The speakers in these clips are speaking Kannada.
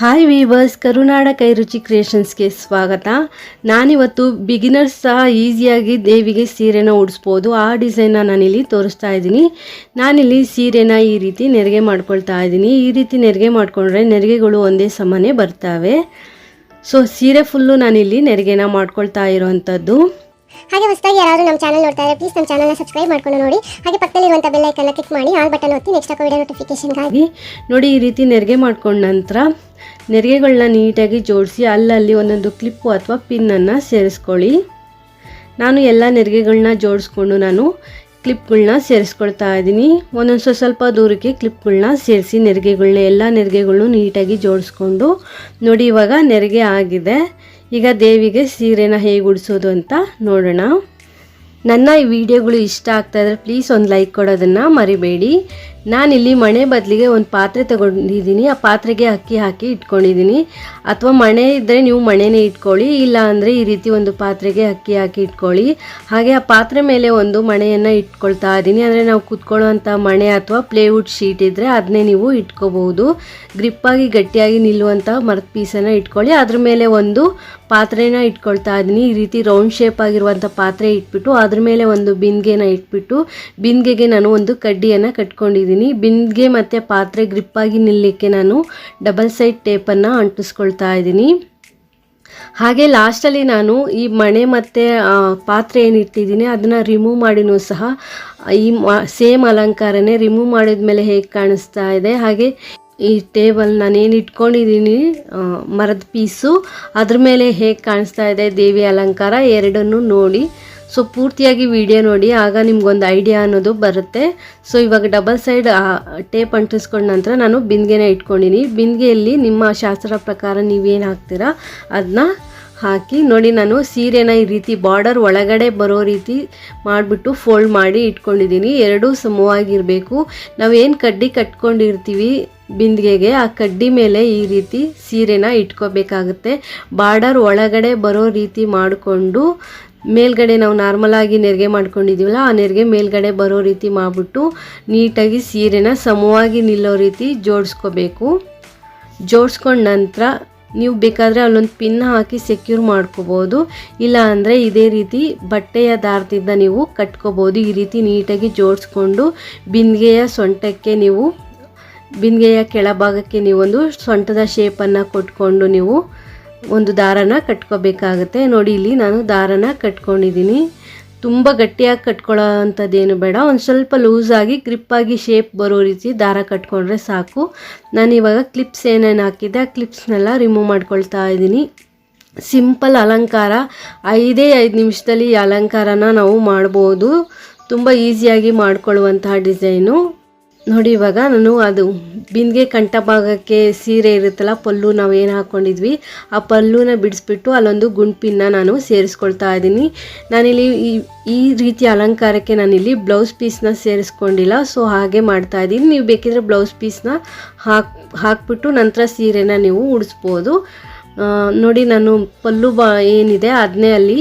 ಹಾಯ್ ವೀವರ್ಸ್ ಕರುನಾಡ ಕೈರುಚಿ ಕ್ರಿಯೇಷನ್ಸ್ಗೆ ಸ್ವಾಗತ. ನಾನಿವತ್ತು ಬಿಗಿನರ್ಸ್ ಸಹ ಈಸಿಯಾಗಿ ದೇವಿಗೆ ಸೀರೆನ ಉಡಿಸ್ಬೋದು. ಆ ಡಿಸೈನ್ನ ನಾನಿಲ್ಲಿ ತೋರಿಸ್ತಾ ಇದ್ದೀನಿ. ನಾನಿಲ್ಲಿ ಸೀರೆನ ಈ ರೀತಿ ನೆರಿಗೆ ಮಾಡ್ಕೊಳ್ತಾ ಇದ್ದೀನಿ. ಈ ರೀತಿ ನೆರಿಗೆ ಮಾಡಿಕೊಂಡ್ರೆ ನೆರಿಗೆಗಳು ಒಂದೇ ಸಮನೆ ಬರ್ತವೆ. ಸೊ ಸೀರೆ ಫುಲ್ಲು ನಾನಿಲ್ಲಿ ನೆರಿಗೆನ ಮಾಡ್ಕೊಳ್ತಾ ಇರೋವಂಥದ್ದು. ಹಾಗೆ ಹೊಸದಾಗಿ ಯಾರಾದರೂ ನಮ್ಮ ಚಾನಲ್ ನೋಡ್ತಾ ಇದ್ದಾರೆ ಪ್ಲೀಸ್ ನಮ್ಮ ಚಾನಲ್ನ ಸಬ್ಸ್ಕ್ರೈಬ್ ಮಾಡ್ಕೊಂಡು ನೋಡಿ. ಹಾಗೆ ಪಕ್ಕದಲ್ಲಿರುವಂಥ ಬೆಲ್ಲೈಕನ್ನ ಕ್ಲಿಕ್ ಮಾಡಿ ಆಲ್ ಬಟನ್ ಒತ್ತಿ ನೆಕ್ಸ್ಟ್ ಹಾಕೋ ವಿಡಿಯೋ ನೋಟಿಫಿಕೇಶನ್ಗಾಗಿ ಹಾಗೆ ನೋಡಿ, ಈ ರೀತಿ ನೆರಿಗೆ ಮಾಡ್ಕೊಂಡ ನಂತರ ನೆರಿಗೆಗಳನ್ನ ನೀಟಾಗಿ ಜೋಡಿಸಿ ಅಲ್ಲಲ್ಲಿ ಒಂದೊಂದು ಕ್ಲಿಪ್ಪು ಅಥವಾ ಪಿನ್ನನ್ನು ಸೇರಿಸ್ಕೊಳ್ಳಿ. ನಾನು ಎಲ್ಲ ನೆರಿಗೆಗಳನ್ನ ಜೋಡಿಸ್ಕೊಂಡು ನಾನು ಕ್ಲಿಪ್ಗಳನ್ನ ಸೇರಿಸ್ಕೊಳ್ತಾ ಇದ್ದೀನಿ. ಒಂದೊಂದು ಸ್ವಲ್ಪ ಸ್ವಲ್ಪ ದೂರಕ್ಕೆ ಕ್ಲಿಪ್ಗಳನ್ನ ಸೇರಿಸಿ ನೆರಿಗೆಗಳನ್ನ ಎಲ್ಲ ನೆರಿಗೆಗಳನ್ನೂ ನೀಟಾಗಿ ಜೋಡಿಸ್ಕೊಂಡು ನೋಡಿ, ಇವಾಗ ನೆರಿಗೆ ಆಗಿದೆ. ಈಗ ದೇವಿಗೆ ಸೀರೆನ ಹೇಗೆ ಉಡಿಸೋದು ಅಂತ ನೋಡೋಣ. ನನ್ನ ಈ ವಿಡಿಯೋಗಳು ಇಷ್ಟ ಆಗ್ತಾ ಪ್ಲೀಸ್ ಒಂದು ಲೈಕ್ ಕೊಡೋದನ್ನು ಮರಿಬೇಡಿ. ನಾನಿಲ್ಲಿ ಮಣೆ ಬದಲಿಗೆ ಒಂದು ಪಾತ್ರೆ ತಗೊಂಡಿದ್ದೀನಿ. ಆ ಪಾತ್ರೆಗೆ ಅಕ್ಕಿ ಹಾಕಿ ಇಟ್ಕೊಂಡಿದ್ದೀನಿ. ಅಥವಾ ಮಣೆ ಇದ್ದರೆ ನೀವು ಮಣೆನೇ ಇಟ್ಕೊಳ್ಳಿ, ಇಲ್ಲ ಅಂದರೆ ಈ ರೀತಿ ಒಂದು ಪಾತ್ರೆಗೆ ಅಕ್ಕಿ ಹಾಕಿ ಇಟ್ಕೊಳ್ಳಿ. ಹಾಗೆ ಆ ಪಾತ್ರೆ ಮೇಲೆ ಒಂದು ಮಣೆಯನ್ನು ಇಟ್ಕೊಳ್ತಾ ಇದ್ದೀನಿ. ಅಂದರೆ ನಾವು ಕೂತ್ಕೊಳ್ಳೋವಂಥ ಮಣೆ ಅಥವಾ ಪ್ಲೇವುಡ್ ಶೀಟ್ ಇದ್ದರೆ ಅದನ್ನೇ ನೀವು ಇಟ್ಕೋಬಹುದು. ಗ್ರಿಪ್ಪಾಗಿ ಗಟ್ಟಿಯಾಗಿ ನಿಲ್ಲುವಂಥ ಮರದ ಪೀಸನ್ನು ಇಟ್ಕೊಳ್ಳಿ. ಅದ್ರ ಮೇಲೆ ಒಂದು ಪಾತ್ರೆನ ಇಟ್ಕೊಳ್ತಾ ಇದ್ದೀನಿ. ಈ ರೀತಿ ರೌಂಡ್ ಶೇಪ್ ಆಗಿರುವಂಥ ಪಾತ್ರೆ ಇಟ್ಬಿಟ್ಟು, ಅದ್ರ ಮೇಲೆ ಒಂದು ಬಿಂದಿಗೆನ ಇಟ್ಬಿಟ್ಟು, ಬಿಂದಿಗೆಗೆ ನಾನು ಒಂದು ಕಡ್ಡಿಯನ್ನು ಕಟ್ಕೊಂಡಿದ್ದೀನಿ. ಬಿಂದಿಗೆ ಮತ್ತು ಪಾತ್ರೆ ಗ್ರಿಪ್ಪಾಗಿ ನಿಲ್ಲಕ್ಕೆ ನಾನು ಡಬಲ್ ಸೈಡ್ ಟೇಪನ್ನು ಅಂಟಿಸ್ಕೊಳ್ತಾ ಇದ್ದೀನಿ. ಹಾಗೆ ಲಾಸ್ಟಲ್ಲಿ ನಾನು ಈ ಮಣೆ ಮತ್ತು ಪಾತ್ರೆ ಏನು ಇಟ್ಟಿದ್ದೀನಿ, ಅದನ್ನು ರಿಮೂವ್ ಮಾಡಿನೂ ಸಹ, ಈ ಸೇಮ್ ಅಲಂಕಾರನೇ ರಿಮೂವ್ ಮಾಡಿದ್ಮೇಲೆ ಹೇಗೆ ಕಾಣಿಸ್ತಾ ಇದೆ. ಹಾಗೆ ಈ ಟೇಬಲ್ ನಾನೇನು ಇಟ್ಕೊಂಡಿದ್ದೀನಿ ಮರದ ಪೀಸು ಅದ್ರ ಮೇಲೆ ಹೇಗೆ ಕಾಣಿಸ್ತಾ ಇದೆ ದೇವಿ ಅಲಂಕಾರ ಎರಡನ್ನೂ ನೋಡಿ. ಸೊ ಪೂರ್ತಿಯಾಗಿ ವಿಡಿಯೋ ನೋಡಿ, ಆಗ ನಿಮ್ಗೊಂದು ಐಡಿಯಾ ಅನ್ನೋದು ಬರುತ್ತೆ. ಸೊ ಇವಾಗ ಡಬಲ್ ಸೈಡ್ ಟೇಪ್ ಅಂಟಿಸ್ಕೊಂಡ ನಂತರ ನಾನು ಬಿಂದಿಗೆನ ಇಟ್ಕೊಂಡಿನಿ. ಬಿಂದಿಗೆಯಲ್ಲಿ ನಿಮ್ಮ ಶಾಸ್ತ್ರ ಪ್ರಕಾರ ನೀವೇನು ಹಾಕ್ತೀರಾ ಅದನ್ನ ಹಾಕಿ ನೋಡಿ ನಾನು ಸೀರೆನ ಈ ರೀತಿ ಬಾರ್ಡರ್ ಒಳಗಡೆ ಬರೋ ರೀತಿ ಮಾಡಿಬಿಟ್ಟು ಫೋಲ್ಡ್ ಮಾಡಿ ಇಟ್ಕೊಂಡಿದ್ದೀನಿ ಎರಡೂ ಸಮವಾಗಿರಬೇಕು. ನಾವೇನು ಕಡ್ಡಿ ಕಟ್ಕೊಂಡಿರ್ತೀವಿ ಬಿಂದಿಗೆಗೆ, ಆ ಕಡ್ಡಿ ಮೇಲೆ ಈ ರೀತಿ ಸೀರೆನ ಇಟ್ಕೋಬೇಕಾಗುತ್ತೆ. ಬಾರ್ಡರ್ ಒಳಗಡೆ ಬರೋ ರೀತಿ ಮಾಡಿಕೊಂಡು ಮೇಲ್ಗಡೆ ನಾವು ನಾರ್ಮಲ್ ಆಗಿ ನೆರಿಗೆ ಮಾಡ್ಕೊಂಡಿದ್ದೀವಲ್ಲ ಆ ನೆರಿಗೆ ಮೇಲ್ಗಡೆ ಬರೋ ರೀತಿ ಮಾಡಿಬಿಟ್ಟು ನೀಟಾಗಿ ಸೀರೆನ ಸಮವಾಗಿ ನಿಲ್ಲೋ ರೀತಿ ಜೋಡಿಸ್ಕೋಬೇಕು. ಜೋಡಿಸ್ಕೊಂಡ ನಂತರ ನೀವು ಬೇಕಾದರೆ ಅಲ್ಲೊಂದು ಪಿನ್ ಹಾಕಿ ಸೆಕ್ಯೂರ್ ಮಾಡ್ಕೋಬೋದು. ಇಲ್ಲ ಅಂದರೆ ಇದೇ ರೀತಿ ಬಟ್ಟೆಯ ದಾರದಿಂದ ನೀವು ಕಟ್ಕೋಬೋದು. ಈ ರೀತಿ ನೀಟಾಗಿ ಜೋಡಿಸ್ಕೊಂಡು ಬಿಂದಿಗೆಯ ಸೊಂಟಕ್ಕೆ ನೀವು, ಬಿಂದಿಗೆಯ ಕೆಳಭಾಗಕ್ಕೆ ನೀವೊಂದು ಸೊಂಟದ ಶೇಪನ್ನು ಕೊಟ್ಕೊಂಡು ನೀವು ಒಂದು ದಾರನ ಕಟ್ಕೋಬೇಕಾಗುತ್ತೆ. ನೋಡಿ, ಇಲ್ಲಿ ನಾನು ದಾರನ ಕಟ್ಕೊಂಡಿದ್ದೀನಿ. ತುಂಬ ಗಟ್ಟಿಯಾಗಿ ಕಟ್ಕೊಳ್ಳೋ ಅಂಥದ್ದೇನು ಬೇಡ. ಒಂದು ಸ್ವಲ್ಪ ಲೂಸಾಗಿ ಗ್ರಿಪ್ಪಾಗಿ ಶೇಪ್ ಬರೋ ರೀತಿ ದಾರ ಕಟ್ಕೊಂಡ್ರೆ ಸಾಕು. ನಾನು ಇವಾಗ ಕ್ಲಿಪ್ಸ್ ಏನೇನು ಹಾಕಿದ್ದೆ, ಆ ಕ್ಲಿಪ್ಸ್ನೆಲ್ಲ ರಿಮೂವ್ ಮಾಡ್ಕೊಳ್ತಾ ಇದ್ದೀನಿ. ಸಿಂಪಲ್ ಅಲಂಕಾರ. ಐದೇ ಐದು ನಿಮಿಷದಲ್ಲಿ ಈ ಅಲಂಕಾರನ ನಾವು ಮಾಡ್ಬೋದು. ತುಂಬ ಈಸಿಯಾಗಿ ಮಾಡ್ಕೊಳ್ಳುವಂತಹ ಡಿಸೈನು ನೋಡಿ, ಇವಾಗ ನಾನು ಅದು ಬಿಂದಿಗೆ ಕಂಠ ಭಾಗಕ್ಕೆ ಸೀರೆ ಇರುತ್ತಲ್ಲ, ಪಲ್ಲು ನಾವು ಏನು ಹಾಕ್ಕೊಂಡಿದ್ವಿ ಆ ಪಲ್ಲುನ ಬಿಡಿಸ್ಬಿಟ್ಟು ಅಲ್ಲೊಂದು ಗುಂಪಿನ ನಾನು ಸೇರಿಸ್ಕೊಳ್ತಾ ಇದ್ದೀನಿ. ನಾನಿಲ್ಲಿ ಈ ಈ ರೀತಿ ಅಲಂಕಾರಕ್ಕೆ ನಾನಿಲ್ಲಿ ಬ್ಲೌಸ್ ಪೀಸ್ನ ಸೇರಿಸ್ಕೊಂಡಿಲ್ಲ, ಸೊ ಹಾಗೆ ಮಾಡ್ತಾ ಇದ್ದೀನಿ. ನೀವು ಬೇಕಿದ್ರೆ ಬ್ಲೌಸ್ ಪೀಸ್ನ ಹಾಕ್, ಹಾಕ್ಬಿಟ್ಟು ನಂತರ ಸೀರೆನ ನೀವು ಉಡಿಸ್ಬೋದು. ನೋಡಿ, ನಾನು ಪಲ್ಲು ಬಾ ಏನಿದೆ ಅದನ್ನೇ ಅಲ್ಲಿ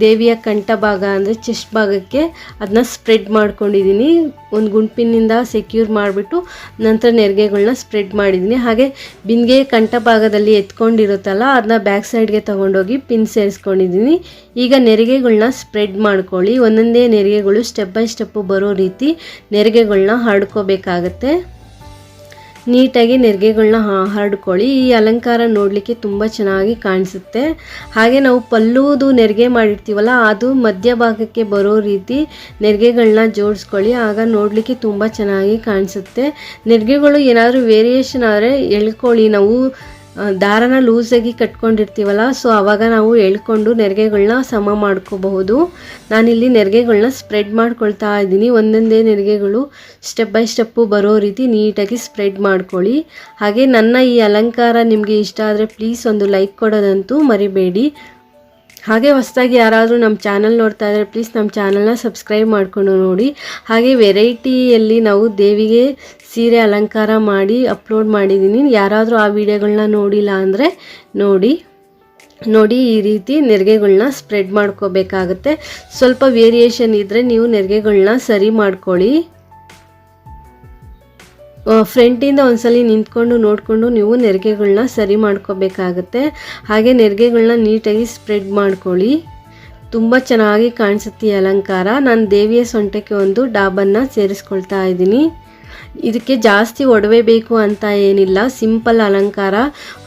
ದೇವಿಯ ಕಂಠ ಭಾಗ ಅಂದರೆ ಚೆಸ್ಟ್ ಭಾಗಕ್ಕೆ ಅದನ್ನ ಸ್ಪ್ರೆಡ್ ಮಾಡ್ಕೊಂಡಿದ್ದೀನಿ ಒಂದು ಗುಂಪಿನಿಂದ ಸೆಕ್ಯೂರ್ ಮಾಡಿಬಿಟ್ಟು ನಂತರ ನೆರಿಗೆಗಳನ್ನ ಸ್ಪ್ರೆಡ್ ಮಾಡಿದ್ದೀನಿ ಹಾಗೆ ಬಿಂದಿಗೆ ಕಂಠ ಭಾಗದಲ್ಲಿ ಎತ್ಕೊಂಡಿರುತ್ತಲ್ಲ ಅದನ್ನ ಬ್ಯಾಕ್ ಸೈಡ್ಗೆ ತೊಗೊಂಡೋಗಿ ಪಿನ್ ಸೇರಿಸ್ಕೊಂಡಿದ್ದೀನಿ ಈಗ ನೆರಿಗೆಗಳನ್ನ ಸ್ಪ್ರೆಡ್ ಮಾಡ್ಕೊಳ್ಳಿ. ಒಂದೊಂದೇ ನೆರಿಗೆಗಳು ಸ್ಟೆಪ್ ಬೈ ಸ್ಟೆಪ್ಪು ಬರೋ ರೀತಿ ನೆರಿಗೆಗಳನ್ನ ಹರಡ್ಕೋಬೇಕಾಗತ್ತೆ ನೀಟಾಗಿ ನೆರಿಗೆಗಳನ್ನ ಹರಡ್ಕೊಳ್ಳಿ. ಈ ಅಲಂಕಾರ ನೋಡಲಿಕ್ಕೆ ತುಂಬ ಚೆನ್ನಾಗಿ ಕಾಣಿಸುತ್ತೆ. ಹಾಗೆ ನಾವು ಪಲ್ಲುದು ನೆರಿಗೆ ಮಾಡಿರ್ತೀವಲ್ಲ, ಅದು ಮಧ್ಯಭಾಗಕ್ಕೆ ಬರೋ ರೀತಿ ನೆರಿಗೆಗಳನ್ನ ಜೋಡಿಸ್ಕೊಳ್ಳಿ. ಆಗ ನೋಡಲಿಕ್ಕೆ ತುಂಬ ಚೆನ್ನಾಗಿ ಕಾಣಿಸುತ್ತೆ. ನೆರಿಗೆಗಳು ಏನಾದರೂ ವೇರಿಯೇಷನ್ ಆದರೆ ಎಳ್ಕೊಳ್ಳಿ. ನಾವು ದಾರನ ಲೂಸಾಗಿ ಕಟ್ಕೊಂಡಿರ್ತೀವಲ್ಲ ಸೊ ಆವಾಗ ನಾವು ಎಳ್ಕೊಂಡು ನೆರಿಗೆಗಳನ್ನ ಸಮ ಮಾಡ್ಕೋಬಹುದು. ನಾನಿಲ್ಲಿ ನೆರಿಗೆಗಳನ್ನ ಸ್ಪ್ರೆಡ್ ಮಾಡ್ಕೊಳ್ತಾ ಇದ್ದೀನಿ. ಒಂದೊಂದೇ ನೆರಿಗೆಗಳು ಸ್ಟೆಪ್ ಬೈ ಸ್ಟೆಪ್ಪು ಬರೋ ರೀತಿ ನೀಟಾಗಿ ಸ್ಪ್ರೆಡ್ ಮಾಡ್ಕೊಳ್ಳಿ. ಹಾಗೆ ನನ್ನ ಈ ಅಲಂಕಾರ ನಿಮಗೆ ಇಷ್ಟ ಆದರೆ ಪ್ಲೀಸ್ ಒಂದು ಲೈಕ್ ಕೊಡೋದಂತೂ ಮರಿಬೇಡಿ. ಹಾಗೆ ಹೊಸದಾಗಿ ಯಾರಾದರೂ ನಮ್ಮ ಚಾನಲ್ ನೋಡ್ತಾ ಇದ್ದರೆ ಪ್ಲೀಸ್ ನಮ್ಮ ಚಾನಲ್ನ ಸಬ್ಸ್ಕ್ರೈಬ್ ಮಾಡಿಕೊಂಡು ನೋಡಿ. ಹಾಗೆ ವೆರೈಟಿಯಲ್ಲಿ ನಾವು ದೇವಿಗೆ ಸೀರೆ ಅಲಂಕಾರ ಮಾಡಿ ಅಪ್ಲೋಡ್ ಮಾಡಿದ್ದೀನಿ. ಯಾರಾದರೂ ಆ ವಿಡಿಯೋಗಳನ್ನ ನೋಡಿಲ್ಲ ಅಂದರೆ ನೋಡಿ. ನೋಡಿ ಈ ರೀತಿ ನೆರಿಗೆಗಳನ್ನ ಸ್ಪ್ರೆಡ್ ಮಾಡ್ಕೋಬೇಕಾಗತ್ತೆ. ಸ್ವಲ್ಪ ವೇರಿಯೇಷನ್ ಇದ್ದರೆ ನೀವು ನೆರಿಗೆಗಳನ್ನ ಸರಿ ಮಾಡ್ಕೊಳ್ಳಿ. ಫ್ರಂಟಿಂದ ಒಂದ್ಸಲಿ ನಿಂತ್ಕೊಂಡು ನೋಡಿಕೊಂಡು ನೀವು ನೆರಿಗೆಗಳನ್ನ ಸರಿ ಮಾಡ್ಕೋಬೇಕಾಗತ್ತೆ. ಹಾಗೆ ನೆರಿಗೆಗಳನ್ನ ನೀಟಾಗಿ ಸ್ಪ್ರೆಡ್ ಮಾಡ್ಕೊಳ್ಳಿ. ತುಂಬ ಚೆನ್ನಾಗಿ ಕಾಣಿಸುತ್ತೆ ಅಲಂಕಾರ. ನಾನು ದೇವಿಯ ಸೊಂಟಕ್ಕೆ ಒಂದು ಡಾಬನ್ನು ಸೇರಿಸ್ಕೊಳ್ತಾ ಇದ್ದೀನಿ. ಇದಕ್ಕೆ ಜಾಸ್ತಿ ಒಡವೆ ಬೇಕು ಅಂತ ಏನಿಲ್ಲ. ಸಿಂಪಲ್ ಅಲಂಕಾರ.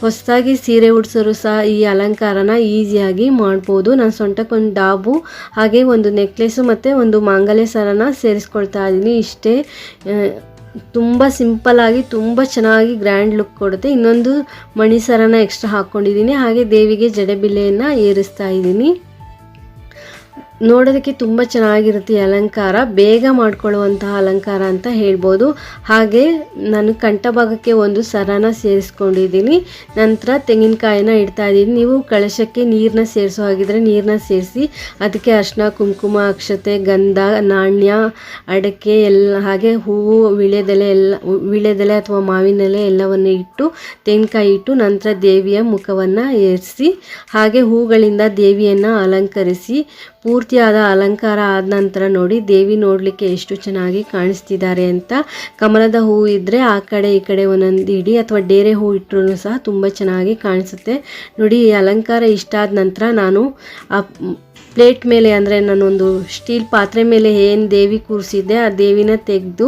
ಹೊಸದಾಗಿ ಸೀರೆ ಉಡ್ಸೋರು ಸಹ ಈ ಅಲಂಕಾರನ ಈಸಿಯಾಗಿ ಮಾಡ್ಬೋದು. ನಾನು ಸೊಂಟಕ್ಕೊಂದು ಡಾಬು, ಹಾಗೆ ಒಂದು ನೆಕ್ಲೆಸು ಮತ್ತು ಒಂದು ಮಾಂಗಲ್ಯ ಸರನ ಸೇರಿಸ್ಕೊಳ್ತಾ ಇದ್ದೀನಿ ಇಷ್ಟೇ. ತುಂಬ ಸಿಂಪಲ್ಲಾಗಿ ತುಂಬ ಚೆನ್ನಾಗಿ ಗ್ರ್ಯಾಂಡ್ ಲುಕ್ ಕೊಡುತ್ತೆ. ಇನ್ನೊಂದು ಮಣಿ ಸರನ ಎಕ್ಸ್ಟ್ರಾ ಹಾಕ್ಕೊಂಡಿದ್ದೀನಿ ಹಾಗೆ ದೇವಿಗೆ ಜಡೆಬಿಲೆಯನ್ನು ಏರಿಸ್ತಾ ಇದ್ದೀನಿ ನೋಡೋದಕ್ಕೆ ತುಂಬ ಚೆನ್ನಾಗಿರುತ್ತೆ ಈ ಅಲಂಕಾರ. ಬೇಗ ಮಾಡ್ಕೊಳ್ಳುವಂತಹ ಅಲಂಕಾರ ಅಂತ ಹೇಳ್ಬೋದು. ಹಾಗೆ ನಾನು ಕಂಠಭಾಗಕ್ಕೆ ಒಂದು ಸರನ ಸೇರಿಸ್ಕೊಂಡಿದ್ದೀನಿ. ನಂತರ ತೆಂಗಿನಕಾಯಿನ ಇಡ್ತಾ ಇದ್ದೀನಿ. ನೀವು ಕಳಶಕ್ಕೆ ನೀರನ್ನ ಸೇರಿಸೋ ಹಾಗಿದ್ರೆ ನೀರನ್ನ ಸೇರಿಸಿ, ಅದಕ್ಕೆ ಅರ್ಶಿನ ಕುಂಕುಮ, ಅಕ್ಷತೆ, ಗಂಧ, ನಾಣ್ಯ, ಅಡಕೆ ಎಲ್ಲ, ಹಾಗೆ ಹೂವು ವಿಳ್ಯದೆಲೆ ಎಲ್ಲ ವಿಳ್ಯದೆಲೆ ಅಥವಾ ಮಾವಿನೆಲೆ ಎಲ್ಲವನ್ನು ಇಟ್ಟು, ತೆಂಗಿನಕಾಯಿ ಇಟ್ಟು ನಂತರ ದೇವಿಯ ಮುಖವನ್ನು ಏರಿಸಿ, ಹಾಗೆ ಹೂಗಳಿಂದ ದೇವಿಯನ್ನು ಅಲಂಕರಿಸಿ ಪೂರ್ತಿಯಾದ ಅಲಂಕಾರ ಆದ ನಂತರ ನೋಡಿ, ದೇವಿ ನೋಡಲಿಕ್ಕೆ ಎಷ್ಟು ಚೆನ್ನಾಗಿ ಕಾಣಿಸ್ತಿದ್ದಾರೆ ಅಂತ. ಕಮಲದ ಹೂ ಇದ್ದರೆ ಆ ಕಡೆ ಈ ಕಡೆ ಒಂದೊಂದು ಇಡಿ ಅಥವಾ ಡೇರೆ ಹೂ ಇಟ್ಟರೂ ಸಹ ತುಂಬ ಚೆನ್ನಾಗಿ ಕಾಣಿಸುತ್ತೆ. ನೋಡಿ, ಈ ಅಲಂಕಾರ ಇಷ್ಟ ಆದ ನಂತರ ನಾನು ಆ ಪ್ಲೇಟ್ ಮೇಲೆ ಅಂದರೆ ನಾನೊಂದು ಸ್ಟೀಲ್ ಪಾತ್ರೆ ಮೇಲೆ ಏನು ದೇವಿ ಕೂರಿಸಿದ್ದೆ ಆ ದೇವಿನ ತೆಗೆದು,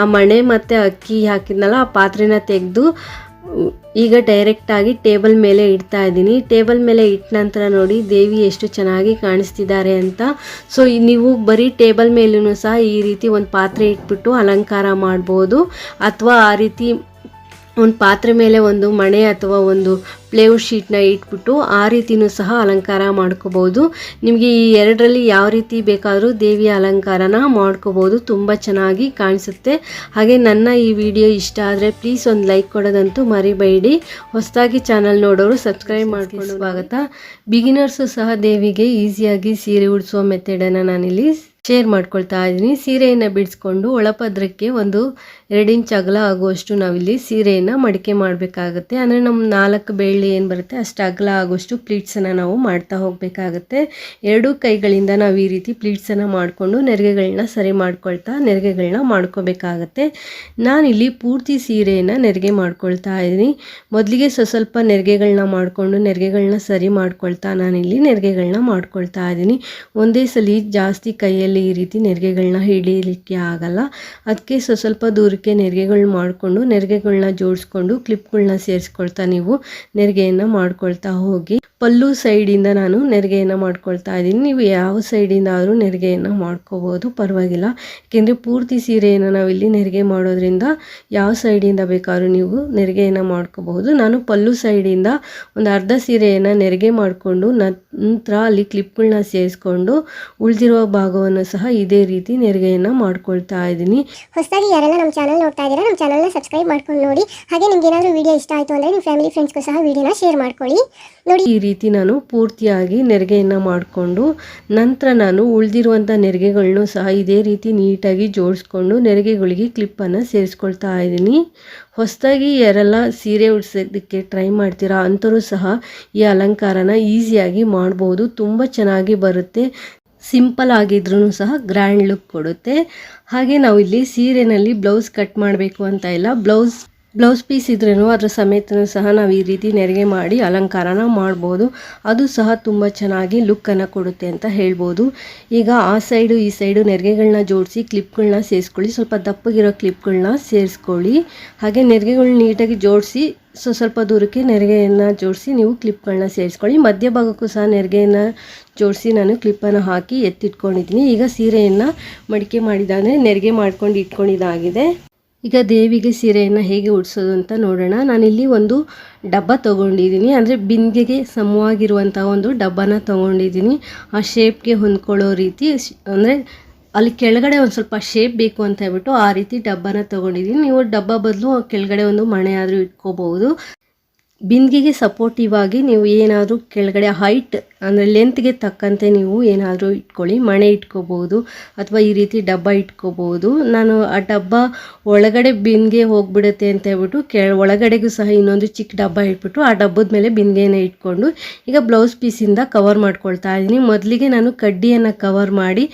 ಆ ಮಣೆ ಮತ್ತು ಅಕ್ಕಿ ಹಾಕಿದ್ನಲ್ಲ ಆ ಪಾತ್ರೆನ ತೆಗೆದು ಈಗ ಡೈರೆಕ್ಟಾಗಿ ಟೇಬಲ್ ಮೇಲೆ ಇಡ್ತಾ ಇದ್ದೀನಿ. ಟೇಬಲ್ ಮೇಲೆ ಇಟ್ಟ ನಂತರ ನೋಡಿ ದೇವಿ ಎಷ್ಟು ಚೆನ್ನಾಗಿ ಕಾಣಿಸ್ತಿದ್ದಾರೆ ಅಂತ. ಸೊ ನೀವು ಬರೀ ಟೇಬಲ್ ಮೇಲೂ ಸಹ ಈ ರೀತಿ ಒಂದು ಪಾತ್ರೆ ಇಟ್ಬಿಟ್ಟು ಅಲಂಕಾರ ಮಾಡ್ಬೋದು. ಅಥವಾ ಆ ರೀತಿ ಒಂದು ಪಾತ್ರೆ ಮೇಲೆ ಒಂದು ಮಣೆ ಅಥವಾ ಒಂದು ಪ್ಲೇವ್ ಶೀಟ್ನ ಇಟ್ಬಿಟ್ಟು ಆ ರೀತಿನೂ ಸಹ ಅಲಂಕಾರ ಮಾಡ್ಕೋಬೋದು ನಿಮಗೆ ಈ ಎರಡರಲ್ಲಿ ಯಾವ ರೀತಿ ಬೇಕಾದರೂ ದೇವಿಯ ಅಲಂಕಾರನ ಮಾಡ್ಕೋಬೋದು ತುಂಬ ಚೆನ್ನಾಗಿ ಕಾಣಿಸುತ್ತೆ. ಹಾಗೆ ನನ್ನ ಈ ವಿಡಿಯೋ ಇಷ್ಟ ಆದರೆ ಪ್ಲೀಸ್ ಒಂದು ಲೈಕ್ ಕೊಡೋದಂತೂ ಮರಿಬೇಡಿ. ಹೊಸದಾಗಿ ಚಾನಲ್ ನೋಡೋರು ಸಬ್ಸ್ಕ್ರೈಬ್ ಮಾಡ್ಕೊಂಡು ಸ್ವಾಗತ. ಬಿಗಿನರ್ಸು ಸಹ ದೇವಿಗೆ ಈಸಿಯಾಗಿ ಸೀರೆ ಉಡಿಸುವ ಮೆಥಡನ್ನು ನಾನಿಲ್ಲಿ ಶೇರ್ ಮಾಡ್ಕೊಳ್ತಾ ಇದ್ದೀನಿ. ಸೀರೆಯನ್ನು ಬಿಡಿಸ್ಕೊಂಡು ಒಳಪದ್ರಕ್ಕೆ ಒಂದು ಎರಡು ಇಂಚ್ ಅಗಲ ಆಗುವಷ್ಟು ನಾವಿಲ್ಲಿ ಸೀರೆಯನ್ನು ಮಡಿಕೆ ಮಾಡಬೇಕಾಗುತ್ತೆ. ಅಂದರೆ ನಮ್ಮ ನಾಲ್ಕು ಬೆಳ್ಳಿ ಏನು ಬರುತ್ತೆ, ಅಷ್ಟು ಅಗಲ ಆಗುವಷ್ಟು ಪ್ಲೀಟ್ಸನ್ನು ನಾವು ಮಾಡ್ತಾ ಹೋಗಬೇಕಾಗುತ್ತೆ. ಎರಡೂ ಕೈಗಳಿಂದ ನಾವು ಈ ರೀತಿ ಪ್ಲೀಟ್ಸನ್ನು ಮಾಡಿಕೊಂಡು ನೆರಿಗೆಗಳನ್ನ ಸರಿ ಮಾಡ್ಕೊಳ್ತಾ ನೆರಿಗೆಗಳನ್ನ ಮಾಡ್ಕೋಬೇಕಾಗತ್ತೆ. ನಾನಿಲ್ಲಿ ಪೂರ್ತಿ ಸೀರೆಯನ್ನು ನೆರಿಗೆ ಮಾಡ್ಕೊಳ್ತಾ ಇದ್ದೀನಿ. ಮೊದಲಿಗೆ ಸ್ವ ಸ್ವಲ್ಪ ನೆರಿಗೆಗಳನ್ನ ಮಾಡಿಕೊಂಡು ನೆರಿಗೆಗಳನ್ನ ಸರಿ ಮಾಡ್ಕೊಳ್ತಾ ನಾನಿಲ್ಲಿ ನೆರಿಗೆಗಳನ್ನ ಮಾಡ್ಕೊಳ್ತಾ ಇದ್ದೀನಿ. ಒಂದೇ ಸಲ ಜಾಸ್ತಿ ಕೈಯಲ್ಲಿ ಈ ರೀತಿ ನೆರಿಗೆಗಳನ್ನ ಹಿಡೀಲಿಕ್ಕೆ ಆಗಲ್ಲ. ಅದಕ್ಕೆ ಸ್ವ ಸ್ವಲ್ಪ ದೂರಕ್ಕೆ ನೆರಿಗೆಗಳನ್ನ ಮಾಡಿಕೊಂಡು ನೆರಿಗೆಗಳನ್ನ ಜೋಡಿಸ್ಕೊಂಡು ಕ್ಲಿಪ್ಗಳನ್ನ ಸೇರಿಸ್ಕೊಳ್ತಾ ನೀವು ನೆರಿಗೆಯನ್ನು ಮಾಡ್ಕೊಳ್ತಾ ಹೋಗಿ. ಪಲ್ಲು ಸೈಡಿಂದ ನಾನು ನೆರಿಗೆಯನ್ನು ಮಾಡ್ಕೊಳ್ತಾ ಇದ್ದೀನಿ. ನೀವು ಯಾವ ಸೈಡಿಂದ ಆದರೂ ನೆರಿಗೆಯನ್ನು ಮಾಡ್ಕೋಬೋದು ಪರವಾಗಿಲ್ಲ. ಏಕೆಂದರೆ ಪೂರ್ತಿ ಸೀರೆಯನ್ನು ನಾವಿಲ್ಲಿ ನೆರಿಗೆ ಮಾಡೋದ್ರಿಂದ ಯಾವ ಸೈಡಿಂದ ಬೇಕಾದ್ರೂ ನೀವು ನೆರಿಗೆಯನ್ನು ಮಾಡ್ಕೋಬಹುದು. ನಾನು ಪಲ್ಲು ಸೈಡಿಂದ ಒಂದು ಅರ್ಧ ಸೀರೆಯನ್ನು ನೆರಿಗೆ ಮಾಡಿಕೊಂಡು ನಂತರ ಅಲ್ಲಿ ಕ್ಲಿಪ್ಗಳನ್ನ ಸೇರಿಸ್ಕೊಂಡು ಉಳಿದಿರುವ ಭಾಗವನ್ನು ಸಹ ಇದೇ ರೀತಿ ನೆರಿಗೆಯನ್ನು ಮಾಡ್ಕೊಳ್ತಾ ಇದ್ದೀನಿ. ಹೊಸದಾಗಿ ಯಾರೆಲ್ಲ ನಮ್ಮ ಚಾನಲ್ ನೋಡ್ತಾ ಇದ್ದೀರಾ ನಮ್ಮ ಚಾನಲ್ನ ಸಬ್ಸ್ಕ್ರೈಬ್ ಮಾಡ್ಕೊಂಡು ನೋಡಿ. ಹಾಗೆ ನಿಮ್ಗೆ ಏನಾದರೂ ವಿಡಿಯೋ ಇಷ್ಟ ಆಯಿತು ಅಂದರೆ ನಿಮ್ಮ ಫ್ಯಾಮಿಲಿ ಫ್ರೆಂಡ್ಸ್ಗೂ ಸಹ ವಿಡಿಯೋನ ಶೇರ್ ಮಾಡ್ಕೊಳ್ಳಿ. ನೋಡಿ. ರೀತಿ ನಾನು ಪೂರ್ತಿಯಾಗಿ ನೆರಿಗೆಯನ್ನು ಮಾಡಿಕೊಂಡು, ನಂತರ ನಾನು ಉಳಿದಿರುವಂಥ ನೆರಿಗೆಗಳನ್ನು ಸಹ ಇದೇ ರೀತಿ ನೀಟಾಗಿ ಜೋಡಿಸ್ಕೊಂಡು ನೆರಿಗೆಗಳಿಗೆ ಕ್ಲಿಪ್ಪನ್ನು ಸೇರಿಸ್ಕೊಳ್ತಾ ಇದ್ದೀನಿ. ಹೊಸದಾಗಿ ಯಾರೆಲ್ಲ ಸೀರೆ ಉಡ್ಸೋದಕ್ಕೆ ಟ್ರೈ ಮಾಡ್ತೀರಾ ಅಂಥವ್ರು ಸಹ ಈ ಅಲಂಕಾರನ ಈಸಿಯಾಗಿ ಮಾಡ್ಬೋದು. ತುಂಬ ಚೆನ್ನಾಗಿ ಬರುತ್ತೆ. ಸಿಂಪಲ್ ಆಗಿದ್ರೂ ಸಹ ಗ್ರ್ಯಾಂಡ್ ಲುಕ್ ಕೊಡುತ್ತೆ. ಹಾಗೆ ನಾವು ಇಲ್ಲಿ ಸೀರೆನಲ್ಲಿ ಬ್ಲೌಸ್ ಕಟ್ ಮಾಡಬೇಕು ಅಂತ ಇಲ್ಲ, ಬ್ಲೌಸ್ ಬ್ಲೌಸ್ ಪೀಸ್ ಇದ್ರೂ ಅದರ ಸಮೇತನೂ ಸಹ ನಾವು ಈ ರೀತಿ ನೆರಿಗೆ ಮಾಡಿ ಅಲಂಕಾರನ ಮಾಡ್ಬೋದು. ಅದು ಸಹ ತುಂಬ ಚೆನ್ನಾಗಿ ಲುಕ್ಕನ್ನು ಕೊಡುತ್ತೆ ಅಂತ ಹೇಳ್ಬೋದು. ಈಗ ಆ ಸೈಡು ಈ ಸೈಡು ನೆರಿಗೆಗಳನ್ನ ಜೋಡಿಸಿ ಕ್ಲಿಪ್ಗಳನ್ನ ಸೇರಿಸ್ಕೊಳ್ಳಿ. ಸ್ವಲ್ಪ ದಪ್ಪಗಿರೋ ಕ್ಲಿಪ್ಗಳನ್ನ ಸೇರಿಸ್ಕೊಳ್ಳಿ. ಹಾಗೆ ನೆರಿಗೆಗಳನ್ನ ನೀಟಾಗಿ ಜೋಡಿಸಿ, ಸೊ, ಸ್ವಲ್ಪ ದೂರಕ್ಕೆ ನೆರಿಗೆಯನ್ನು ಜೋಡಿಸಿ ನೀವು ಕ್ಲಿಪ್ಗಳನ್ನ ಸೇರಿಸ್ಕೊಳ್ಳಿ. ಮಧ್ಯ ಭಾಗಕ್ಕೂ ಸಹ ನೆರಿಗೆಯನ್ನು ಜೋಡಿಸಿ ನಾನು ಕ್ಲಿಪ್ಪನ್ನು ಹಾಕಿ ಎತ್ತಿಟ್ಕೊಂಡಿದ್ದೀನಿ ಈಗ ಸೀರೆಯನ್ನು ಮಡಿಕೆ ಮಾಡಿದ್ದಾನೆ, ನೆರಿಗೆ ಮಾಡ್ಕೊಂಡು ಇಟ್ಕೊಂಡಿದ್ದಾಗಿದೆ. ಈಗ ದೇವಿಗೆ ಸೀರೆಯನ್ನು ಹೇಗೆ ಉಡಿಸೋದು ಅಂತ ನೋಡೋಣ. ನಾನಿಲ್ಲಿ ಒಂದು ಡಬ್ಬ ತೊಗೊಂಡಿದ್ದೀನಿ. ಅಂದರೆ ಬಿಂದಿಗೆಗೆ ಸಮವಾಗಿರುವಂಥ ಒಂದು ಡಬ್ಬನ ತೊಗೊಂಡಿದ್ದೀನಿ. ಆ ಶೇಪ್ಗೆ ಹೊಂದ್ಕೊಳ್ಳೋ ರೀತಿ ಅಂದರೆ ಅಲ್ಲಿ ಕೆಳಗಡೆ ಒಂದು ಸ್ವಲ್ಪ ಶೇಪ್ ಬೇಕು ಅಂತ ಹೇಳ್ಬಿಟ್ಟು ಆ ರೀತಿ ಡಬ್ಬನ ತೊಗೊಂಡಿದ್ದೀನಿ. ನೀವು ಡಬ್ಬ ಬದಲು ಕೆಳಗಡೆ ಒಂದು ಮಣೆ ಆದರೂ ಇಟ್ಕೋಬಹುದು. ಬಿಂದಿಗೆಗೆ ಸಪೋರ್ಟಿವ್ ಆಗಿ ನೀವು ಏನಾದರೂ ಕೆಳಗಡೆ ಹೈಟ್ ಅಂದರೆ ಲೆಂತ್ಗೆ ತಕ್ಕಂತೆ ನೀವು ಏನಾದರೂ ಇಟ್ಕೊಳ್ಳಿ. ಮಣೆ ಇಟ್ಕೋಬೋದು, ಅಥವಾ ಈ ರೀತಿ ಡಬ್ಬ ಇಟ್ಕೋಬೋದು. ನಾನು ಆ ಡಬ್ಬ ಒಳಗಡೆ ಬಿಂದಿಗೆ ಹೋಗ್ಬಿಡುತ್ತೆ ಅಂತ ಹೇಳ್ಬಿಟ್ಟು ಕೆಳ, ಒಳಗಡೆಗೂ ಸಹ ಇನ್ನೊಂದು ಚಿಕ್ಕ ಡಬ್ಬ ಇಟ್ಬಿಟ್ಟು ಆ ಡಬ್ಬದ ಮೇಲೆ ಬಿಂದಿಗೆನ ಇಟ್ಕೊಂಡು ಈಗ ಬ್ಲೌಸ್ ಪೀಸಿಂದ ಕವರ್ ಮಾಡ್ಕೊಳ್ತಾ ಇದ್ದೀನಿ. ಮೊದಲಿಗೆ ನಾನು ಕಡ್ಡಿಯನ್ನು ಕವರ್ ಮಾಡಿ,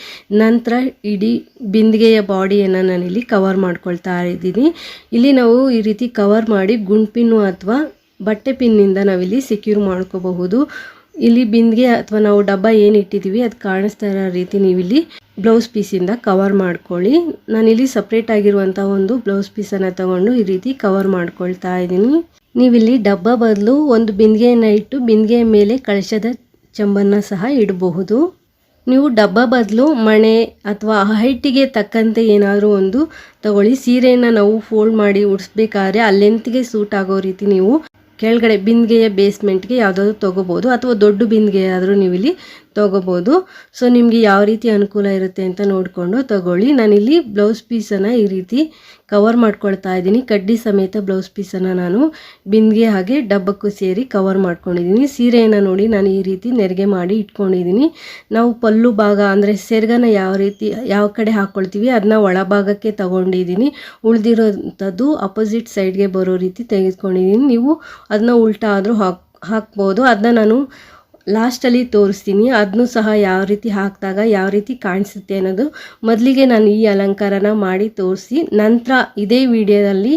ನಂತರ ಇಡೀ ಬಿಂದಿಗೆಯ ಬಾಡಿಯನ್ನು ನಾನಿಲ್ಲಿ ಕವರ್ ಮಾಡ್ಕೊಳ್ತಾ ಇದ್ದೀನಿ. ಇಲ್ಲಿ ನಾವು ಈ ರೀತಿ ಕವರ್ ಮಾಡಿ ಗುಂಡ್ಪಿನ್ನು ಅಥವಾ ಬಟ್ಟೆ ಪಿನ್ನಿಂದ ನಾವಿಲ್ಲಿ ಸೆಕ್ಯೂರ್ ಮಾಡ್ಕೋಬಹುದು. ಇಲ್ಲಿ ಬಿಂದಿಗೆ ಅಥವಾ ನಾವು ಡಬ್ಬ ಏನು ಇಟ್ಟಿದ್ದೀವಿ ಅದು ಕಾಣಿಸ್ತಾ ಇರೋ ರೀತಿ ನೀವಿಲ್ಲಿ ಬ್ಲೌಸ್ ಪೀಸಿಂದ ಕವರ್ ಮಾಡ್ಕೊಳ್ಳಿ. ನಾನಿಲ್ಲಿ ಸಪ್ರೇಟ್ ಆಗಿರುವಂಥ ಒಂದು ಬ್ಲೌಸ್ ಪೀಸನ್ನು ತಗೊಂಡು ಈ ರೀತಿ ಕವರ್ ಮಾಡ್ಕೊಳ್ತಾ ಇದ್ದೀನಿ. ನೀವಿಲ್ಲಿ ಡಬ್ಬ ಬದಲು ಒಂದು ಬಿಂದಿಗೆಯನ್ನು ಇಟ್ಟು ಬಿಂದಿಗೆಯ ಮೇಲೆ ಕಳಶದ ಚಂಬನ್ನು ಸಹ ಇಡಬಹುದು. ನೀವು ಡಬ್ಬ ಬದಲು ಮಣೆ ಅಥವಾ ಹೈಟಿಗೆ ತಕ್ಕಂತೆ ಏನಾದರೂ ಒಂದು ತಗೊಳ್ಳಿ. ಸೀರೆಯನ್ನು ನಾವು ಫೋಲ್ಡ್ ಮಾಡಿ ಉಡಿಸ್ಬೇಕಾದ್ರೆ ಆ ಲೆಂತ್ಗೆ ಸೂಟ್ ಆಗೋ ರೀತಿ ನೀವು ಕೆಳಗಡೆ ಬಿಂದಿಗೆಯ ಬೇಸ್ಮೆಂಟ್ಗೆ ಯಾವುದಾದ್ರು ತೊಗೋಬೋದು ಅಥವಾ ದೊಡ್ಡ ಬಿಂದಿಗೆ ಆದರೂ ನೀವು ಇಲ್ಲಿ ತೊಗೋಬೋದು. ಸೊ ನಿಮಗೆ ಯಾವ ರೀತಿ ಅನುಕೂಲ ಇರುತ್ತೆ ಅಂತ ನೋಡಿಕೊಂಡು ತಗೊಳ್ಳಿ. ನಾನಿಲ್ಲಿ ಬ್ಲೌಸ್ ಪೀಸನ್ನು ಈ ರೀತಿ ಕವರ್ ಮಾಡ್ಕೊಳ್ತಾ ಇದ್ದೀನಿ. ಕಡ್ಡಿ ಸಮೇತ ಬ್ಲೌಸ್ ಪೀಸನ್ನು ನಾನು ಬಿಂದಿಗೆ ಹಾಗೆ ಡಬ್ಬಕ್ಕೂ ಸೇರಿ ಕವರ್ ಮಾಡ್ಕೊಂಡಿದ್ದೀನಿ. ಸೀರೆಯನ್ನು ನೋಡಿ ನಾನು ಈ ರೀತಿ ನೆರಿಗೆ ಮಾಡಿ ಇಟ್ಕೊಂಡಿದ್ದೀನಿ. ನಾವು ಪಲ್ಲು ಭಾಗ ಅಂದರೆ ಸೆರ್ಗನ ಯಾವ ರೀತಿ, ಯಾವ ಕಡೆ ಹಾಕ್ಕೊಳ್ತೀವಿ ಅದನ್ನ ಒಳಭಾಗಕ್ಕೆ ತಗೊಂಡಿದ್ದೀನಿ. ಉಳಿದಿರೋಂಥದ್ದು ಅಪೋಸಿಟ್ ಸೈಡ್ಗೆ ಬರೋ ರೀತಿ ತೆಗೆದುಕೊಂಡಿದ್ದೀನಿ. ನೀವು ಅದನ್ನ ಉಲ್ಟಾ ಆದರೂ ಹಾಕ್, ಹಾಕ್ಬೋದು. ಅದನ್ನ ನಾನು ಲಾಸ್ಟಲ್ಲಿ ತೋರಿಸ್ತೀನಿ. ಅದನ್ನು ಸಹ ಯಾವ ರೀತಿ ಹಾಕಿದಾಗ ಯಾವ ರೀತಿ ಕಾಣಿಸುತ್ತೆ ಅನ್ನೋದು ಮೊದಲಿಗೆ ನಾನು ಈ ಅಲಂಕಾರನ ಮಾಡಿ ತೋರಿಸಿ, ನಂತರ ಇದೇ ವಿಡಿಯೋದಲ್ಲಿ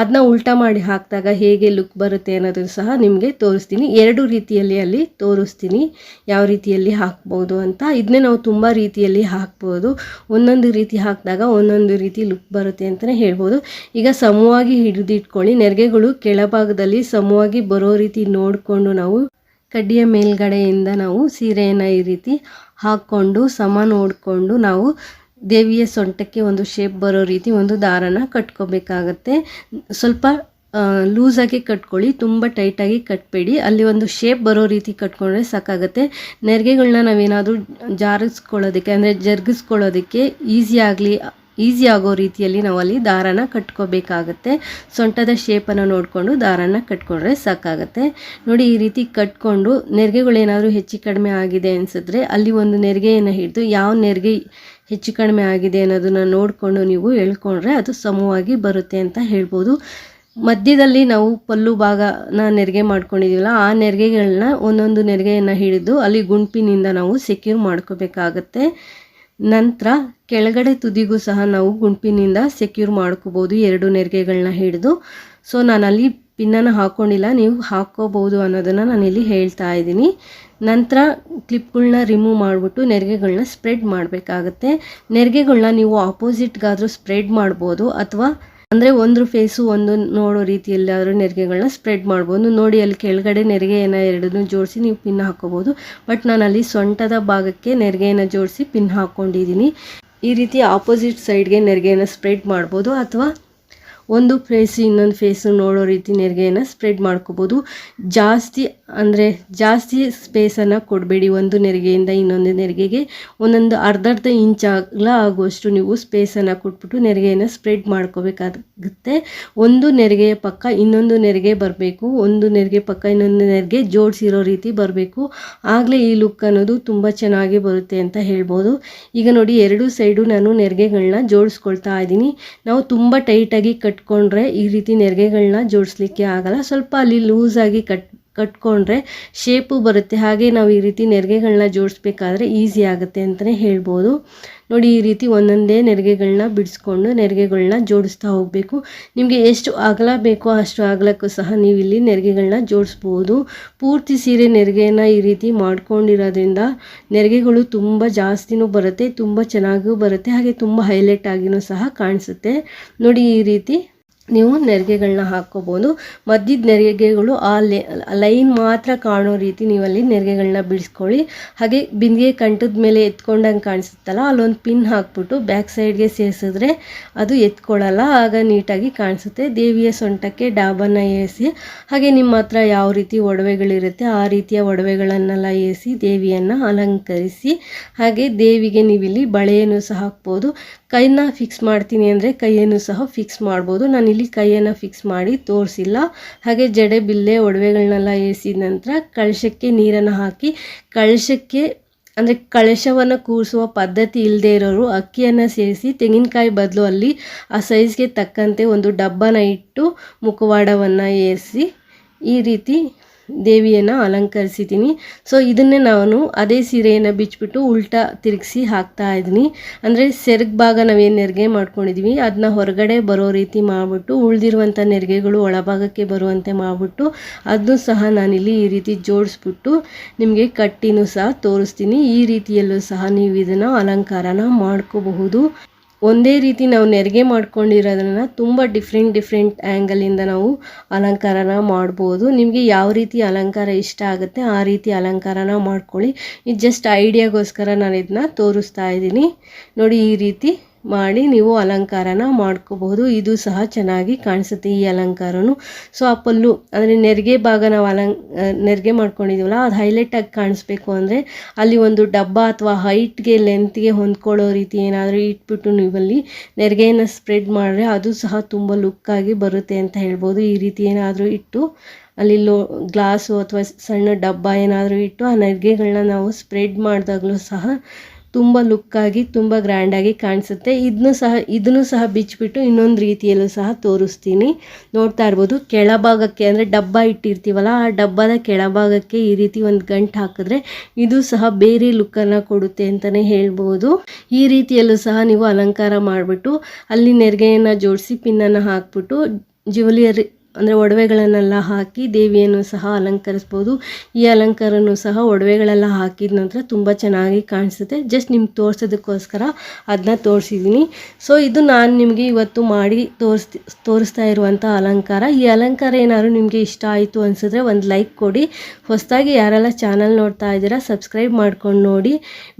ಅದನ್ನ ಉಲ್ಟಾ ಮಾಡಿ ಹಾಕಿದಾಗ ಹೇಗೆ ಲುಕ್ ಬರುತ್ತೆ ಅನ್ನೋದನ್ನು ಸಹ ನಿಮಗೆ ತೋರಿಸ್ತೀನಿ. ಎರಡು ರೀತಿಯಲ್ಲಿ ಅಲ್ಲಿ ತೋರಿಸ್ತೀನಿ ಯಾವ ರೀತಿಯಲ್ಲಿ ಹಾಕ್ಬೋದು ಅಂತ. ಇದನ್ನೇ ನಾವು ತುಂಬ ರೀತಿಯಲ್ಲಿ ಹಾಕ್ಬೋದು. ಒಂದೊಂದು ರೀತಿ ಹಾಕಿದಾಗ ಒಂದೊಂದು ರೀತಿ ಲುಕ್ ಬರುತ್ತೆ ಅಂತಲೇ ಹೇಳ್ಬೋದು. ಈಗ ಸಮವಾಗಿ ಹಿಡಿದಿಟ್ಕೊಳ್ಳಿ. ನೆರಿಗೆಗಳು ಕೆಳಭಾಗದಲ್ಲಿ ಸಮವಾಗಿ ಬರೋ ರೀತಿ ನೋಡಿಕೊಂಡು ನಾವು ಕಡ್ಡಿಯ ಮೇಲ್ಗಡೆಯಿಂದ ನಾವು ಸೀರೆಯನ್ನು ಈ ರೀತಿ ಹಾಕ್ಕೊಂಡು ಸಮ ನೋಡಿಕೊಂಡು ನಾವು ದೇವಿಯ ಸೊಂಟಕ್ಕೆ ಒಂದು ಶೇಪ್ ಬರೋ ರೀತಿ ಒಂದು ದಾರನ ಕಟ್ಕೋಬೇಕಾಗತ್ತೆ. ಸ್ವಲ್ಪ ಲೂಸಾಗಿ ಕಟ್ಕೊಳ್ಳಿ, ತುಂಬ ಟೈಟಾಗಿ ಕಟ್ಬೇಡಿ. ಅಲ್ಲಿ ಒಂದು ಶೇಪ್ ಬರೋ ರೀತಿ ಕಟ್ಕೊಂಡ್ರೆ ಸಾಕಾಗುತ್ತೆ. ನೆರಿಗೆಗಳನ್ನ ನಾವೇನಾದರೂ ಜಾರಿಸ್ಕೊಳ್ಳೋದಕ್ಕೆ, ಅಂದರೆ ಜರುಗಿಸ್ಕೊಳ್ಳೋದಕ್ಕೆ ಈಸಿ ಆಗಲಿ ಈಸಿ ಆಗೋ ರೀತಿಯಲ್ಲಿ ನಾವು ಅಲ್ಲಿ ದಾರನ ಕಟ್ಕೋಬೇಕಾಗತ್ತೆ. ಸೊಂಟದ ಶೇಪನ್ನು ನೋಡಿಕೊಂಡು ದಾರನ ಕಟ್ಕೊಂಡ್ರೆ ಸಾಕಾಗತ್ತೆ. ನೋಡಿ, ಈ ರೀತಿ ಕಟ್ಕೊಂಡು ನೆರಿಗೆಗಳೇನಾದರೂ ಹೆಚ್ಚು ಕಡಿಮೆ ಆಗಿದೆ ಅನಿಸಿದ್ರೆ ಅಲ್ಲಿ ಒಂದು ನೆರಿಗೆಯನ್ನು ಹಿಡಿದು ಯಾವ ನೆರಿಗೆ ಹೆಚ್ಚು ಕಡಿಮೆ ಆಗಿದೆ ಅನ್ನೋದನ್ನು ನೋಡಿಕೊಂಡು ನೀವು ಎಳ್ಕೊಂಡ್ರೆ ಅದು ಸಮವಾಗಿ ಬರುತ್ತೆ ಅಂತ ಹೇಳ್ಬೋದು. ಮಧ್ಯದಲ್ಲಿ ನಾವು ಪಲ್ಲು ಭಾಗನ ನೆರಿಗೆ ಮಾಡ್ಕೊಂಡಿದ್ದೀವಲ್ಲ ಆ ನೆರಿಗೆಗಳನ್ನ ಒಂದೊಂದು ನೆರಿಗೆಯನ್ನು ಹಿಡಿದು ಅಲ್ಲಿ ಗುಂಪಿನಿಂದ ನಾವು ಸೆಕ್ಯೂರ್ ಮಾಡ್ಕೋಬೇಕಾಗತ್ತೆ. ನಂತರ ಕೆಳಗಡೆ ತುದಿಗೂ ಸಹ ನಾವು ಗುಂಪಿನಿಂದ ಸೆಕ್ಯೂರ್ ಮಾಡ್ಕೋಬೋದು ಎರಡು ನೆರಿಗೆಗಳನ್ನ ಹಿಡಿದು. ಸೊ ನಾನು ಅಲ್ಲಿ ಪಿನ್ನನ್ನು ಹಾಕ್ಕೊಂಡಿಲ್ಲ ನೀವು ಹಾಕ್ಕೋಬೋದು ಅನ್ನೋದನ್ನು ನಾನಿಲ್ಲಿ ಹೇಳ್ತಾ ಇದ್ದೀನಿ. ನಂತರ ಕ್ಲಿಪ್ಗಳನ್ನ ರಿಮೂವ್ ಮಾಡಿಬಿಟ್ಟು ನೆರಿಗೆಗಳನ್ನ ಸ್ಪ್ರೆಡ್ ಮಾಡಬೇಕಾಗತ್ತೆ. ನೆರಿಗೆಗಳನ್ನ ನೀವು ಆಪೋಸಿಟ್ಗಾದರೂ ಸ್ಪ್ರೆಡ್ ಮಾಡ್ಬೋದು ಅಥವಾ ಅಂದರೆ ಒಂದು ಫೇಸು ಒಂದು ನೋಡೋ ರೀತಿಯಲ್ಲಾದರೂ ನೆರಿಗೆಗಳನ್ನ ಸ್ಪ್ರೆಡ್ ಮಾಡ್ಬೋದು. ನೋಡಿ ಅಲ್ಲಿ ಕೆಳಗಡೆ ನೆರಿಗೆಯನ್ನು ಎರಡನ್ನೂ ಜೋಡಿಸಿ ನೀವು ಪಿನ್ ಹಾಕ್ಕೋಬೋದು ಬಟ್ ನಾನು ಅಲ್ಲಿ ಸೊಂಟದ ಭಾಗಕ್ಕೆ ನೆರಿಗೆಯನ್ನು ಜೋಡಿಸಿ ಪಿನ್ ಹಾಕ್ಕೊಂಡಿದ್ದೀನಿ ಈ ರೀತಿ ಆಪೋಸಿಟ್ ಸೈಡ್ಗೆ ನೆರಿಗೆಯನ್ನು ಸ್ಪ್ರೆಡ್ ಮಾಡ್ಬೋದು ಅಥವಾ ಒಂದು ಫೇಸ್ ಇನ್ನೊಂದು ಫೇಸು ನೋಡೋ ರೀತಿ ನೆರಿಗೆಯನ್ನು ಸ್ಪ್ರೆಡ್ ಮಾಡ್ಕೋಬೋದು. ಜಾಸ್ತಿ ಅಂದರೆ ಜಾಸ್ತಿ ಸ್ಪೇಸನ್ನು ಕೊಡಬೇಡಿ. ಒಂದು ನೆರಿಗೆಯಿಂದ ಇನ್ನೊಂದು ನೆರಿಗೆಗೆ ಒಂದೊಂದು ಅರ್ಧ ಅರ್ಧ ಇಂಚ್ ಆಗಲ ಆಗುವಷ್ಟು ನೀವು ಸ್ಪೇಸನ್ನು ಕೊಟ್ಬಿಟ್ಟು ನೆರಿಗೆಯನ್ನು ಸ್ಪ್ರೆಡ್ ಮಾಡ್ಕೋಬೇಕಾಗುತ್ತೆ. ಒಂದು ನೆರಿಗೆಯ ಪಕ್ಕ ಇನ್ನೊಂದು ನೆರಿಗೆ ಬರಬೇಕು. ಒಂದು ನೆರಿಗೆ ಪಕ್ಕ ಇನ್ನೊಂದು ನೆರಿಗೆ ಜೋಡಿಸಿರೋ ರೀತಿ ಬರಬೇಕು. ಆಗಲೇ ಈ ಲುಕ್ ಅನ್ನೋದು ತುಂಬ ಚೆನ್ನಾಗಿ ಬರುತ್ತೆ ಅಂತ ಹೇಳ್ಬೋದು. ಈಗ ನೋಡಿ, ಎರಡು ಸೈಡು ನಾನು ನೆರಿಗೆಗಳನ್ನ ಜೋಡಿಸ್ಕೊಳ್ತಾ ಇದ್ದೀನಿ. ನಾವು ತುಂಬ ಟೈಟಾಗಿ ಕಟ್ಕೊಂಡ್ರೆ ಈ ರೀತಿ ನೆರಿಗೆಗಳನ್ನ ಜೋಡಿಸ್ಲಿಕ್ಕೆ ಆಗಲ್ಲ. ಸ್ವಲ್ಪ ಅಲ್ಲಿ ಲೂಸಾಗಿ ಕಟ್ ಕಟ್ಕೊಂಡ್ರೆ ಶೇಪು ಬರುತ್ತೆ. ಹಾಗೆ ನಾವು ಈ ರೀತಿ ನೆರಿಗೆಗಳನ್ನ ಜೋಡಿಸ್ಬೇಕಾದ್ರೆ ಈಸಿ ಆಗುತ್ತೆ ಅಂತಲೇ ಹೇಳ್ಬೋದು. ನೋಡಿ, ಈ ರೀತಿ ಒಂದೊಂದೇ ನೆರಿಗೆಗಳನ್ನ ಬಿಡಿಸ್ಕೊಂಡು ನೆರಿಗೆಗಳನ್ನ ಜೋಡಿಸ್ತಾ ಹೋಗಬೇಕು. ನಿಮಗೆ ಎಷ್ಟು ಅಗಲ ಬೇಕೋ ಅಷ್ಟು ಅಗಲಕ್ಕೂ ಸಹ ನೀವು ಇಲ್ಲಿ ನೆರಿಗೆಗಳನ್ನ ಜೋಡಿಸ್ಬೋದು. ಪೂರ್ತಿ ಸೀರೆ ನೆರಿಗೆಯನ್ನು ಈ ರೀತಿ ಮಾಡ್ಕೊಂಡಿರೋದ್ರಿಂದ ನೆರಿಗೆಗಳು ತುಂಬ ಜಾಸ್ತಿನೂ ಬರುತ್ತೆ, ತುಂಬ ಚೆನ್ನಾಗೂ ಬರುತ್ತೆ, ಹಾಗೆ ತುಂಬ ಹೈಲೈಟ್ ಆಗಿನೂ ಸಹ ಕಾಣಿಸುತ್ತೆ. ನೋಡಿ, ಈ ರೀತಿ ನೀವು ನೆರಿಗೆಗಳನ್ನ ಹಾಕ್ಕೋಬೋದು. ಮಧ್ಯದ ನೆರಿಗೆಗಳು ಆ ಲೈನ್ ಮಾತ್ರ ಕಾಣೋ ರೀತಿ ನೀವಲ್ಲಿ ನೆರಿಗೆಗಳನ್ನ ಬಿಡಿಸ್ಕೊಳ್ಳಿ. ಹಾಗೆ ಬಿಂದಿಗೆ ಕಂಠದ ಮೇಲೆ ಎತ್ಕೊಂಡಂಗೆ ಕಾಣಿಸುತ್ತಲ್ಲ, ಅಲ್ಲೊಂದು ಪಿನ್ ಹಾಕ್ಬಿಟ್ಟು ಬ್ಯಾಕ್ ಸೈಡ್ಗೆ ಸೇರಿಸಿದ್ರೆ ಅದು ಎತ್ಕೊಳ್ಳಲ್ಲ ಆಗ ನೀಟಾಗಿ ಕಾಣಿಸುತ್ತೆ. ದೇವಿಯ ಸೊಂಟಕ್ಕೆ ಡಾಬನ್ನು ಏರಿಸಿ, ಹಾಗೆ ನಿಮ್ಮ ಹತ್ರ ಯಾವ ರೀತಿ ಒಡವೆಗಳಿರುತ್ತೆ ಆ ರೀತಿಯ ಒಡವೆಗಳನ್ನೆಲ್ಲ ಏರಿಸಿ ದೇವಿಯನ್ನು ಅಲಂಕರಿಸಿ, ಹಾಗೆ ದೇವಿಗೆ ನೀವಿಲ್ಲಿ ಬಳೆಯನ್ನು ಸಹ ಹಾಕ್ಬೋದು. ಕೈನ ಫಿಕ್ಸ್ ಮಾಡ್ತೀನಿ ಅಂದರೆ ಕೈಯನ್ನು ಸಹ ಫಿಕ್ಸ್ ಮಾಡ್ಬೋದು. ನಾನಿಲ್ಲಿ ಕೈಯನ್ನು ಫಿಕ್ಸ್ ಮಾಡಿ ತೋರಿಸಿಲ್ಲ. ಹಾಗೆ ಜಡೆ, ಬಿಲ್ಲೆ ಒಡವೆಗಳನ್ನೆಲ್ಲ ಏರಿಸಿದ ನಂತರ ಕಳಶಕ್ಕೆ ನೀರನ್ನು ಹಾಕಿ ಕಳಶಕ್ಕೆ ಅಂದರೆ ಕಳಶವನ್ನು ಕೂರಿಸುವ ಪದ್ಧತಿ ಇಲ್ಲದೆ ಇರೋರು ಅಕ್ಕಿಯನ್ನು ಸೇರಿಸಿ ತೆಂಗಿನಕಾಯಿ ಬದಲು ಅಲ್ಲಿ ಆ ಸೈಜ್ಗೆ ತಕ್ಕಂತೆ ಒಂದು ಡಬ್ಬನ ಇಟ್ಟು ಮುಖವಾಡವನ್ನು ಏರಿಸಿ ಈ ರೀತಿ ದೇವಿಯನ್ನು ಅಲಂಕರಿಸಿದ್ದೀನಿ. ಸೊ ಇದನ್ನೇ ನಾನು ಅದೇ ಸೀರೆಯನ್ನು ಬಿಚ್ಚಿಬಿಟ್ಟು ಉಲ್ಟಾ ತಿರುಗಿಸಿ ಹಾಕ್ತಾ ಇದ್ದೀನಿ. ಅಂದರೆ ಸೆರಗ್ ಭಾಗ ನಾವೇನು ನೆರಿಗೆ ಮಾಡ್ಕೊಂಡಿದ್ದೀವಿ ಅದನ್ನ ಹೊರಗಡೆ ಬರೋ ರೀತಿ ಮಾಡಿಬಿಟ್ಟು ಉಳಿದಿರುವಂಥ ನೆರಿಗೆಗಳು ಒಳಭಾಗಕ್ಕೆ ಬರುವಂತೆ ಮಾಡಿಬಿಟ್ಟು ಅದನ್ನು ಸಹ ನಾನಿಲ್ಲಿ ಈ ರೀತಿ ಜೋಡಿಸ್ಬಿಟ್ಟು ನಿಮಗೆ ಕಟ್ಟಿನೂ ಸಹ ತೋರಿಸ್ತೀನಿ. ಈ ರೀತಿಯಲ್ಲೂ ಸಹ ನೀವು ಇದನ್ನು ಅಲಂಕಾರನ ಮಾಡ್ಕೋಬಹುದು. ಒಂದೇ ರೀತಿ ನಾವು ನೆರಿಗೆ ಮಾಡ್ಕೊಂಡಿರೋದನ್ನು ತುಂಬ ಡಿಫ್ರೆಂಟ್ ಡಿಫ್ರೆಂಟ್ ಆ್ಯಂಗಲಿಂದ ನಾವು ಅಲಂಕಾರನ ಮಾಡ್ಬೋದು. ನಿಮಗೆ ಯಾವ ರೀತಿ ಅಲಂಕಾರ ಇಷ್ಟ ಆಗುತ್ತೆ ಆ ರೀತಿ ಅಲಂಕಾರನ ಮಾಡ್ಕೊಳ್ಳಿ. ಇದು ಜಸ್ಟ್ ಐಡಿಯಾಗೋಸ್ಕರ ನಾನು ಇದನ್ನ ತೋರಿಸ್ತಾ ಇದ್ದೀನಿ. ನೋಡಿ ಈ ರೀತಿ ಮಾಡಿ ನೀವು ಅಲಂಕಾರನ ಮಾಡ್ಕೋಬಹುದು. ಇದು ಸಹ ಚೆನ್ನಾಗಿ ಕಾಣಿಸುತ್ತೆ ಈ ಅಲಂಕಾರನು. ಸೊ, ಆ ಪಲ್ಲು, ಅಂದರೆ ನೆರಿಗೆ ಭಾಗ ನಾವು ಅಲಂ ನೆರಿಗೆ ಮಾಡ್ಕೊಂಡಿದ್ದೀವಲ್ಲ ಅದು ಹೈಲೈಟಾಗಿ ಕಾಣಿಸ್ಬೇಕು ಅಂದರೆ ಅಲ್ಲಿ ಒಂದು ಡಬ್ಬ ಅಥವಾ ಹೈಟ್ಗೆ ಲೆಂತ್ಗೆ ಹೊಂದ್ಕೊಳ್ಳೋ ರೀತಿ ಏನಾದರೂ ಇಟ್ಬಿಟ್ಟು ನೀವಲ್ಲಿ ನೆರಿಗೆಯನ್ನು ಸ್ಪ್ರೆಡ್ ಮಾಡಿದ್ರೆ ಅದು ಸಹ ತುಂಬ ಲುಕ್ಕಾಗಿ ಬರುತ್ತೆ ಅಂತ ಹೇಳ್ಬೋದು. ಈ ರೀತಿ ಏನಾದರೂ ಇಟ್ಟು ಅಲ್ಲಿ ಲೋ, ಗ್ಲಾಸು ಅಥವಾ ಸಣ್ಣ ಡಬ್ಬ ಏನಾದರೂ ಇಟ್ಟು ಆ ನೆರಿಗೆಗಳನ್ನ ನಾವು ಸ್ಪ್ರೆಡ್ ಮಾಡಿದಾಗಲೂ ಸಹ ತುಂಬ ಲುಕ್ಕಾಗಿ ತುಂಬ ಗ್ರ್ಯಾಂಡಾಗಿ ಕಾಣಿಸುತ್ತೆ. ಇದನ್ನು ಸಹ ಇದನ್ನು ಸಹ ಬಿಚ್ಚಿಬಿಟ್ಟು ಇನ್ನೊಂದು ರೀತಿಯಲ್ಲೂ ಸಹ ತೋರಿಸ್ತೀನಿ. ನೋಡ್ತಾ ಇರ್ಬೋದು, ಕೆಳಭಾಗಕ್ಕೆ ಅಂದರೆ ಡಬ್ಬ ಇಟ್ಟಿರ್ತೀವಲ್ಲ, ಆ ಡಬ್ಬದ ಕೆಳಭಾಗಕ್ಕೆ ಈ ರೀತಿ ಒಂದು ಗಂಟು ಹಾಕಿದ್ರೆ ಇದು ಸಹ ಬೇರೆ ಲುಕ್ಕನ್ನು ಕೊಡುತ್ತೆ ಅಂತಲೇ ಹೇಳ್ಬೋದು. ಈ ರೀತಿಯಲ್ಲೂ ಸಹ ನೀವು ಅಲಂಕಾರ ಮಾಡಿಬಿಟ್ಟು, ಅಲ್ಲಿ ನೆರಿಗೆಯನ್ನು ಜೋಡಿಸಿ ಪಿನ್ನನ್ನು ಹಾಕ್ಬಿಟ್ಟು ಜ್ಯುವೆಲಿಯರಿ ಅಂದರೆ ಒಡವೆಗಳನ್ನೆಲ್ಲ ಹಾಕಿ ದೇವಿಯನ್ನು ಸಹ ಅಲಂಕರಿಸ್ಬೋದು. ಈ ಅಲಂಕಾರನೂ ಸಹ ಒಡವೆಗಳೆಲ್ಲ ಹಾಕಿದ ನಂತರ ತುಂಬ ಚೆನ್ನಾಗಿ ಕಾಣಿಸುತ್ತೆ. ಜಸ್ಟ್ ನಿಮ್ಗೆ ತೋರಿಸೋದಕ್ಕೋಸ್ಕರ ಅದನ್ನ ತೋರಿಸಿದ್ದೀನಿ ಸೊ ಇದು ನಾನು ನಿಮಗೆ ಇವತ್ತು ಮಾಡಿ ತೋರಿಸ್ತಿ, ತೋರಿಸ್ತಾ ಇರುವಂಥ ಅಲಂಕಾರ. ಈ ಅಲಂಕಾರ ಏನಾದ್ರು ನಿಮಗೆ ಇಷ್ಟ ಆಯಿತು ಅನಿಸಿದ್ರೆ ಒಂದು ಲೈಕ್ ಕೊಡಿ. ಹೊಸದಾಗಿ ಯಾರೆಲ್ಲ ಚಾನಲ್ ನೋಡ್ತಾ ಇದ್ದೀರಾ ಸಬ್ಸ್ಕ್ರೈಬ್ ಮಾಡ್ಕೊಂಡು ನೋಡಿ.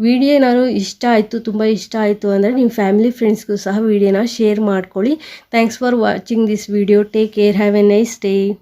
ವಿಡಿಯೋ ಏನಾದ್ರು ಇಷ್ಟ ಆಯಿತು, ತುಂಬ ಇಷ್ಟ ಆಯಿತು ಅಂದರೆ ನಿಮ್ಮ ಫ್ಯಾಮಿಲಿ ಫ್ರೆಂಡ್ಸ್ಗೂ ಸಹ ವಿಡಿಯೋನ ಶೇರ್ ಮಾಡ್ಕೊಳ್ಳಿ. Thanks for watching this video take care have a nice day.